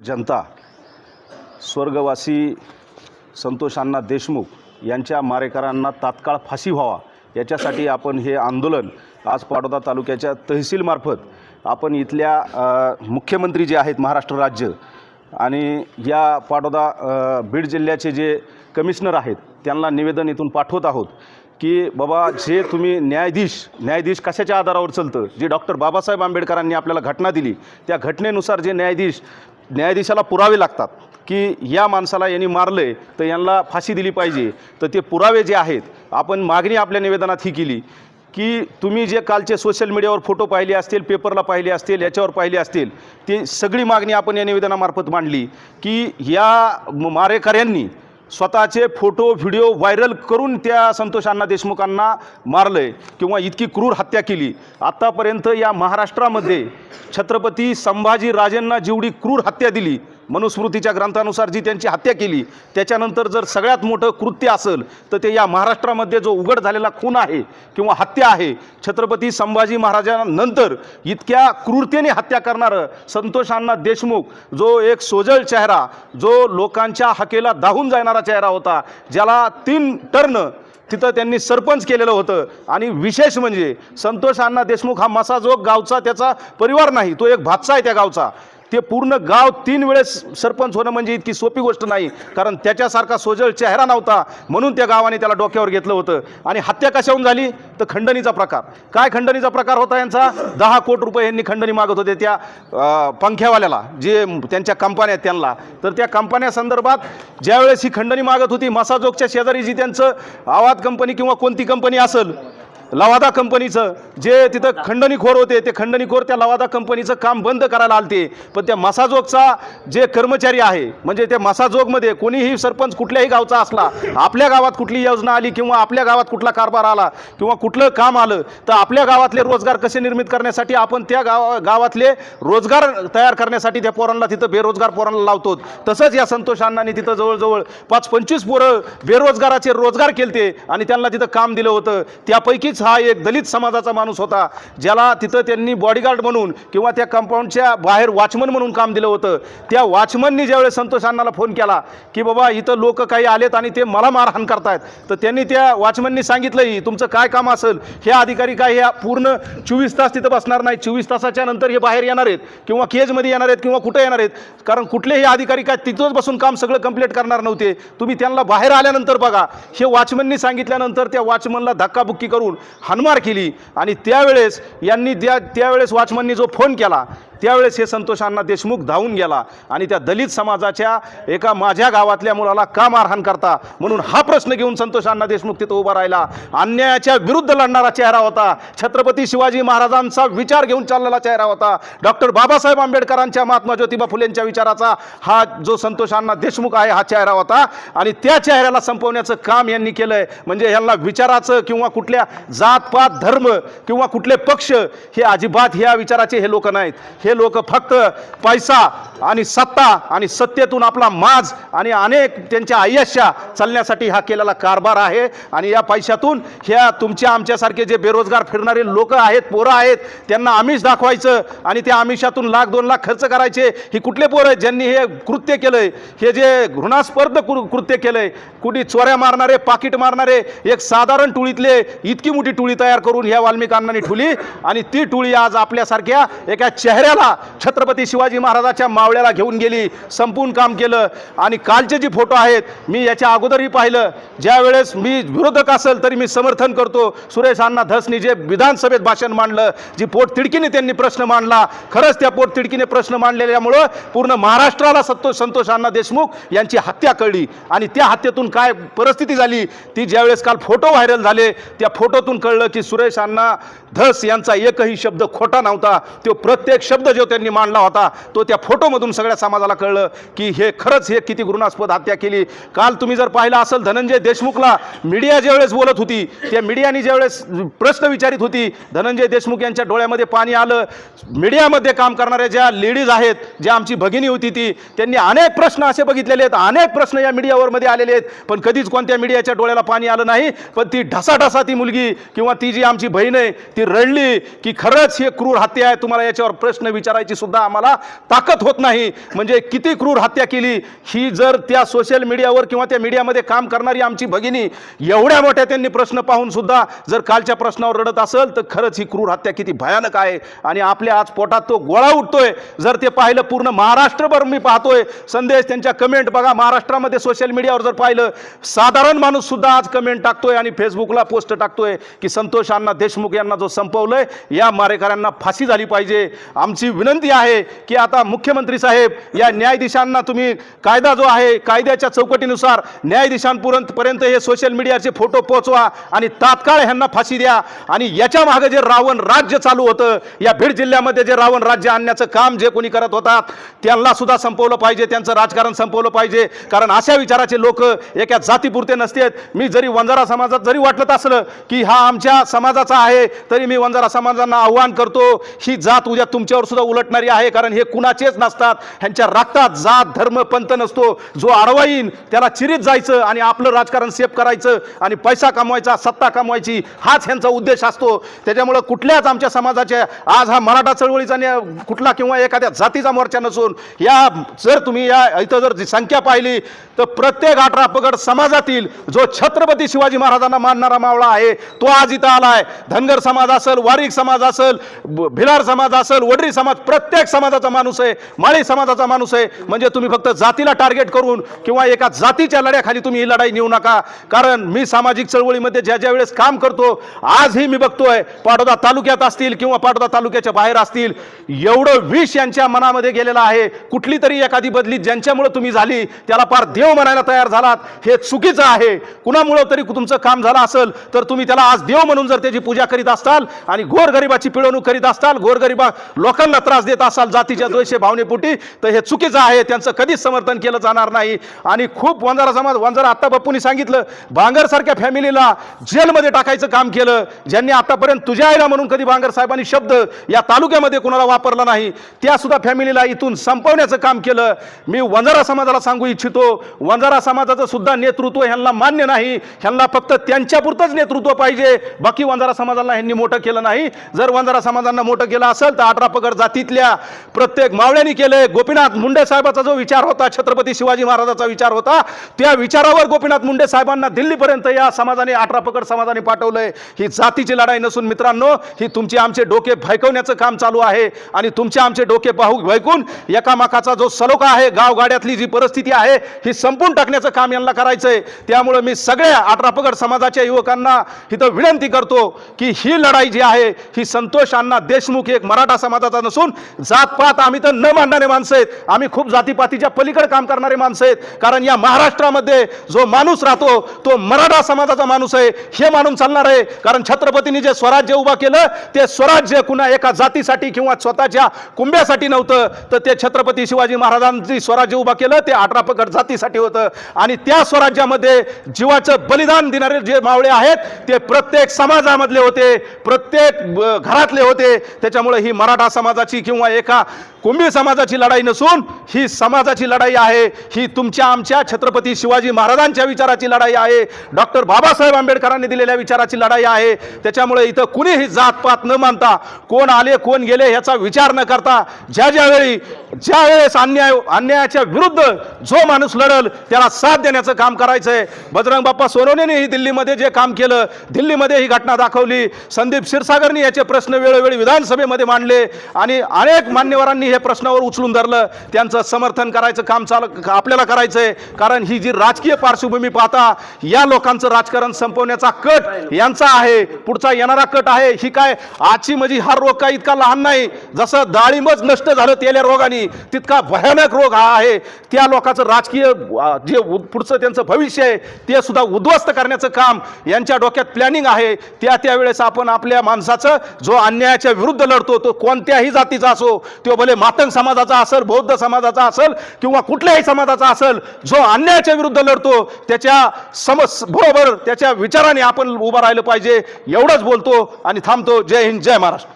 जनता स्वर्गवासी संतोषांना देशमुख यांच्या मारेकरांना तात्काळ फाशी व्हावा याच्यासाठी आपण हे आंदोलन आज पाडोदा तालुक्याच्या तहसीलमार्फत आपण इथल्या मुख्यमंत्री जे आहेत महाराष्ट्र राज्य आणि या पाठोदा बीड जिल्ह्याचे जे कमिशनर आहेत त्यांना निवेदन इथून पाठवत आहोत की बाबा जे तुम्ही न्यायाधीश न्यायाधीश कशाच्या आधारावर चालतं? जे डॉक्टर बाबासाहेब आंबेडकरांनी आपल्याला घटना दिली त्या घटनेनुसार जे न्यायाधीश न्यायाधीशाला पुरावे लागतात की या माणसाला यांनी मारलं आहे तर यांना फाशी दिली पाहिजे तर ते पुरावे जे आहेत आपण मागणी आपल्या निवेदनात ही केली की तुम्ही जे कालचे सोशल मीडियावर फोटो पाहिले असतील पेपरला पाहिले असतील याच्यावर पाहिले असतील ती सगळी मागणी आपण या निवेदनामार्फत मांडली की या मारेकऱ्यांनी स्वतःचे फोटो व्हिडिओ व्हायरल करून त्या संतोष अण्णा देशमुखांना मारलं आहे किंवा इतकी क्रूर हत्या केली. आत्तापर्यंत या महाराष्ट्रामध्ये छत्रपती संभाजी राजेंना जेवढी क्रूर हत्या दिली मनुस्मृतीच्या ग्रंथानुसार जी त्यांची हत्या केली त्याच्यानंतर जर सगळ्यात मोठं कृत्य असेल तर ते या महाराष्ट्रामध्ये जो उघड झालेला खून आहे किंवा हत्या आहे छत्रपती संभाजी महाराजांनंतर इतक्या क्रूरतेने हत्या करणारं संतोषांना देशमुख जो एक सोजळ चेहरा जो लोकांच्या हकेला दाहून जाणारा चेहरा होता ज्याला तीन टर्न तिथं त्यांनी सरपंच केलेलं होतं. आणि विशेष म्हणजे संतोष अण्णा देशमुख हा मसाजोग गावचा त्याचा परिवार नाही तो एक भातसा आहे त्या गावचा. ते पूर्ण गाव तीन वेळेस सरपंच होणं म्हणजे इतकी सोपी गोष्ट नाही. कारण त्याच्यासारखा सोजळ चेहरा नव्हता. म्हणून त्या गावाने त्याला डोक्यावर घेतलं होतं. आणि हत्या कशाहून झाली? तर खंडणीचा प्रकार. काय खंडणीचा प्रकार होता यांचा? दहा कोटी रुपये यांनी खंडणी मागत होते त्या पंख्यावाल्याला जे त्यांच्या कंपन्या आहेत त्यांना. तर त्या कंपन्या संदर्भात ज्यावेळेस ही खंडणी मागत होती मसाजोगच्या शेजारी जी त्यांचं आवाज कंपनी किंवा कोणती कंपनी असेल लवादा कंपनीचं जे तिथं खंडणीखोर होते ते खंडणीखोर त्या लवादा कंपनीचं काम बंद करायला आलते. पण त्या मसाजोगचा जे कर्मचारी आहे म्हणजे त्या मसाजोगमध्ये कोणीही सरपंच कुठल्याही गावचा असला आपल्या गावात कुठली योजना आली किंवा आपल्या गावात कुठला कारभार आला किंवा कुठलं काम आलं तर आपल्या गावातले रोजगार कसे निर्मित करण्यासाठी आपण त्या गाव गावातले रोजगार तयार करण्यासाठी त्या पोरांना तिथं बेरोजगार पोरांना लावतो. तसंच या संतोष अण्णांनी तिथं जवळजवळ पाच पंचवीस पोरं बेरोजगाराचे रोजगार केलते आणि त्यांना तिथं काम दिलं होतं. त्यापैकीच हा एक दलित समाजाचा माणूस होता ज्याला तिथं त्यांनी बॉडीगार्ड म्हणून किंवा त्या कंपाऊंडच्या बाहेर वॉचमन म्हणून काम दिलं होतं. त्या वॉचमननी ज्यावेळेस संतोष अण्णाला फोन केला की बाबा इथं लोक काही आलेत आणि ते मला मारहाण करतायत तर त्यांनी त्या वॉचमननी सांगितलंही तुमचं काय काम असेल? हे अधिकारी काय ह्या पूर्ण चोवीस तास तिथं बसणार नाही चोवीस तासाच्या नंतर हे बाहेर येणार आहेत? किंवा केजमध्ये येणार आहेत? किंवा कुठे येणार आहेत? कारण कुठलेही अधिकारी काय तिथंच बसून काम सगळं कंप्लीट करणार नव्हते. तुम्ही त्यांना बाहेर आल्यानंतर बघा. हे वॉचमननी सांगितल्यानंतर त्या वॉचमनला धक्काबुक्की करून हानमार केली. आणि त्यावेळेस यांनी त्या त्यावेळेस वॉचमननी जो फोन केला त्यावेळेस हे संतोष अण्णा देशमुख धावून गेला आणि त्या दलित समाजाच्या एका माझ्या गावातल्या मुलाला का मारहाण करता म्हणून हा प्रश्न घेऊन संतोष अण्णा देशमुख तिथं उभा राहिला. अन्यायाच्या विरुद्ध लढणारा चेहरा होता. छत्रपती शिवाजी महाराजांचा विचार घेऊन चाललेला चेहरा होता. डॉक्टर बाबासाहेब आंबेडकरांच्या महात्मा ज्योतिबा फुलेंच्या विचाराचा हा जो संतोष अण्णा देशमुख आहे हा चेहरा होता. आणि त्या चेहऱ्याला संपवण्याचं काम यांनी केलंय. म्हणजे यांना विचाराचं किंवा कुठल्या जात पात धर्म किंवा कुठले पक्ष हे अजिबात ह्या विचाराचे हे लोक नाहीत. हे लोक फक्त पैसा आणि सत्ता आणि सत्तेतून आपला माज आणि अनेक त्यांच्या आय्याशा चालण्यासाठी हा केलेला कारभार आहे. आणि या पैशातून ह्या तुमच्या आमच्यासारखे जे बेरोजगार फिरणारे लोक आहेत पोरं आहेत त्यांना आमिष दाखवायचं आणि त्या आमिषातून लाख दोन लाख खर्च करायचे. ही कुठले पोरं आहेत ज्यांनी हे कृत्य केलंय? हे जे घृणास्पर्ध कृ- कृत्य केलंय. कुठे चोऱ्या मारणारे पाकिट मारणारे एक साधारण टोळीतले इतकी मोठी टोळी तयार करून ह्या वाल्मिक ठुली. आणि ती टोळी आज आपल्यासारख्या एका चेहऱ्याला छत्रपती शिवाजी महाराजाच्या मावळ्याला घेऊन गेली संपून काम केलं. आणि कालचे जे फोटो आहेत मी याच्या अगोदरही पाहिलं. ज्यावेळेस मी विरोधक असेल तरी मी समर्थन करतो. सुरेश अण्णा धसनी जे विधानसभेत भाषण मांडलं जी पोट तिडकीने त्यांनी प्रश्न मांडला खरंच त्या पोटतिडकीने प्रश्न मांडलेल्यामुळं पूर्ण महाराष्ट्राला सतोष संतोष अण्णा देशमुख यांची हत्या कळली. आणि त्या हत्येतून काय परिस्थिती झाली ती ज्यावेळेस काल फोटो व्हायरल झाले त्या फोटोतून कळलं की सुरेश अण्णा धस यांचा एकही शब्द खोटा नव्हता. तो प्रत्येक शब्द जो त्यांनी मांडला होता तो त्या फोटोमधून सगळ्या समाजाला कळलं की हे खरंच हे किती घृणास्पद हत्या केली. काल तुम्ही जर पाहिलं असेल धनंजय देशमुखला मीडिया ज्यावेळेस बोलत होती त्या मीडियाने ज्यावेळेस प्रश्न विचारित होती धनंजय देशमुख यांच्या डोळ्यामध्ये पाणी आलं. मीडियामध्ये काम करणाऱ्या ज्या लेडीज आहेत ज्या आमची भगिनी होती ती त्यांनी अनेक प्रश्न असे बघितलेले आहेत अनेक प्रश्न या मीडियावर मध्ये आलेले आहेत पण कधीच कोणत्या मीडियाच्या डोळ्याला पाणी आलं नाही. पण ती ढसाढसा ती मुलगी किंवा ती जी आमची बहीण आहे ती रडली की खरंच हे क्रूर हत्या आहे तुम्हाला याच्यावर प्रश्न विचारायची सुद्धा आम्हाला ताकद होत नाही. म्हणजे किती क्रूर हत्या केली. ही जर त्या सोशल मीडियावर किंवा त्या मीडियामध्ये काम करणारी आमची भगिनी एवढ्या मोठ्या त्यांनी प्रश्न पाहून सुद्धा जर कालच्या प्रश्नावर रडत असेल तर खरंच ही क्रूर हत्या किती भयानक आहे. आणि आपल्या आज पोटात तो गोळा उठतोय. जर ते पाहिलं पूर्ण महाराष्ट्रभर मी पाहतोय. संदेश त्यांच्या कमेंट बघा. महाराष्ट्रामध्ये सोशल मीडियावर जर पाहिलं साधारण माणूस सुद्धा आज कमेंट टाकतोय आणि फेसबुकला पोस्ट टाकतोय की संतोष अण्णा देशमुख यांना जो संपवलंय या मारेकऱ्यांना फाशी झाली पाहिजे. आमची विनंती आहे की आता मुख्यमंत्री साहेब या न्यायाधीशांना तुम्ही कायदा जो आहे कायद्याच्या चौकटीनुसार न्यायाधीशांपर्यंत हे सोशल मीडियाचे फोटो पोहोचवा आणि तात्काळ ह्यांना फाशी द्या. आणि याच्या मागे जे रावण राज्य चालू होतं या बीड जिल्ह्यामध्ये जे रावण राज्य आणण्याचं काम जे कोणी करत होतात त्यांना सुद्धा संपवलं पाहिजे त्यांचं राजकारण संपवलं पाहिजे. कारण अशा विचाराचे लोक एका जातीपुरते नसतेत. मी जरी वंजारा समाजात जरी वाटत असलं की हा आमच्या समाजाचा आहे तरी मी वंजारा समाजांना आव्हान करतो. ही जात उद्या तुमच्यावर सुद्धा उलटणारी आहे कारण हे कुणाचेच नसतात. ह्यांच्या रक्तात जात धर्म पंथ नसतो. जो आडवा येईन त्याला चिरीत जायचं आणि आपलं राजकारण सेफ करायचं आणि पैसा कमवायचा सत्ता कमवायची हाच ह्यांचा उद्देश असतो. त्याच्यामुळं कुठल्याच आमच्या समाजाच्या आज हा मराठा चळवळीचा कुठला किंवा एखाद्या जातीचा मोर्चा नसून या जर तुम्ही या इथं जर संख्या पाहिली तर प्रत्येक अठरा पगड समाजातील जो छत्रपती शिवाजी महाराजांना मानणारा मावळा आहे तो आज इथं आलाय. धनगर समाज असेल वारिक समाज असेल भिलार समाज असेल वडरी समाज प्रत्येक समाजाचा माणूस आहे माळी समाजाचा माणूस आहे. म्हणजे तुम्ही फक्त जातीला टार्गेट करून किंवा एका जातीच्या लढ्याखाली तुम्ही ही लढाई नेऊ नका. कारण मी सामाजिक चळवळीमध्ये ज्या ज्या वेळेस काम करतो आजही मी बघतोय पाटोदा तालुक्यात असतील किंवा पाटोदा तालुक्याच्या बाहेर असतील एवढं विष यांच्या मनामध्ये गेलेलं आहे. कुठली तरी एखादी बदली ज्यांच्यामुळे तुम्ही झाली त्याला पार देव म्हणायला तयार झालात हे चुकीचं आहे. कुणामुळं तरी तुमचं काम झालं असेल तर तुम्ही त्याला आज देव म्हणून जर त्याची पूजा करीत असाल आणि गोरगरिबाची पिळवणूक करीत असाल गोरगरिबा लोकांना त्रास देत असाल जातीच्या द्वेषे भावनेपोटी तर हे चुकीचं आहे. त्यांचं कधीच समर्थन केलं जाणार नाही. आणि खूप वंजारा समाज वंजारा आत्ता बाप्पूनी सांगितलं भांगरसारख्या फॅमिलीला जेलमध्ये टाकायचं काम केलं. ज्यांनी आतापर्यंत तुझ्या आईला म्हणून कधी भांगर साहेबांनी शब्द या तालुक्यामध्ये कोणाला वापरला नाही त्या सुद्धा फॅमिलीला इथून संपवण्याचं काम केलं. मी वंजारा समाजाला सांगू इच्छितो. वंजारा समाजाचं सुद्धा नेतृत्व ह्यांना मान्य नाही. ह्यांना फक्त त्यांच्यापुरतंच नेतृत्व पाहिजे. बाकी वंजारा समाजाला ह्यांनी मोठं केलं नाही. जर वंजारा समाजांना मोठं केलं असेल तर अठरा पगड जातीतल्या प्रत्येक मावळ्यांनी केलं गोपीनाथ मुंडे साहेबाचा जो विचार होता छत्रपती शिवाजी महाराजाचा विचार होता त्या विचारावर गोपीनाथ मुंडे साहेबांना दिल्लीपर्यंत या समाजाने अठरा पकड समाजाने पाठवलंय. ही जातीची लढाई नसून मित्रांनो ही तुमची आमचे डोके भयकवण्याचं काम चालू आहे आणि तुमचे आमचे डोके पाहू भयकून एकामाकाचा जो सलोखा आहे गावगाड्यातली जी परिस्थिती आहे ही संपून टाकण्याचं काम यांना करायचंय. त्यामुळे मी सगळ्या अठरापकड समाजाच्या युवकांना इथं विनंती करतो की ही लढाई जी आहे ही संतोष अण्णा देशमुख एक मराठा समाजाचा नसून जातपात आम्ही तर न मांडणारे माणसं आहेत. आम्ही खूप जातीपातीच्या पलीकडे काम करणारे माणसं आहेत. कारण या महाराष्ट्रामध्ये जो माणूस राहतो तो मराठा समाजाचा माणूस आहे. हे मानून चालणार आहे. कारण छत्रपतींनी जे स्वराज्य उभा केलं ते स्वराज्य कुणा एका जातीसाठी किंवा स्वतःच्या कुंब्यासाठी नव्हतं. तर ते छत्रपती शिवाजी महाराजांनी स्वराज्य उभा केलं ते अठरा पकड जातीसाठी होतं. आणि त्या स्वराज्यामध्ये जीवाचं बलिदान देणारे जे मावळे आहेत ते प्रत्येक समाजामधले होते प्रत्येक घरातले होते. त्याच्यामुळे ही मराठा समाजाची किंवा एका कुंभी समाजाची लढाई नसून ही समाजाची लढाई आहे. ही तुमच्या आमच्या छत्रपती शिवाजी महाराजांच्या विचाराची लढाई आहे. डॉक्टर बाबासाहेब आंबेडकरांनी दिलेल्या विचाराची लढाई आहे. त्याच्यामुळे इथं कुणीही जातपात न मानता कोण आले कोण गेले ह्याचा विचार न करता ज्या ज्यावेळी ज्या वेळेस अन्याय अन्यायाच्या विरुद्ध जो माणूस लढल त्याला साथ देण्याचं काम करायचं आहे बजरंग बाप्पा सोनवणेनेही दिल्लीमध्ये जे काम केलं दिल्लीमध्ये ही घटना दाखवली. संदीप क्षीरसागरनी याचे प्रश्न वेळोवेळी विधानसभेमध्ये मांडले. आणि अनेक मान्यवरांनी हे प्रश्नावर उचलून धरलं. त्यांचं समर्थन करायचं काम चाल आपल्याला करायचं आहे कारण ही जी राजकीय पार्श्वभूमी पाहता या लोकांचं राजकारण संपवण्याचा कट यांचा आहे. पुढचा येणारा कट आहे. ही काय आजची म्हणजे हा रोग काय इतका लहान नाही. जसं डाळिंबच नष्ट झालं तेल्या रोगाने तितका भयानक रोग हा आहे. त्या लोकांचं राजकीय जे पुढचं त्यांचं भविष्य आहे ते सुद्धा उद्ध्वस्त करण्याचं काम यांच्या डोक्यात प्लॅनिंग आहे. त्या त्यावेळेस आपण आपल्या माणसाचं जो अन्यायाच्या विरुद्ध लढतो तो कोणत्याही जातीचा असो तो भले मातंग समाजाचा असेल बौद्ध समाजाचा असेल किंवा कुठल्याही समाजाचा असेल जो अन्यायाच्या विरुद्ध लढतो त्याच्या समस बरोबर त्याच्या विचाराने आपण उभं राहिलं पाहिजे एवढंच बोलतो आणि थांबतो. जय हिंद जय महाराष्ट्र.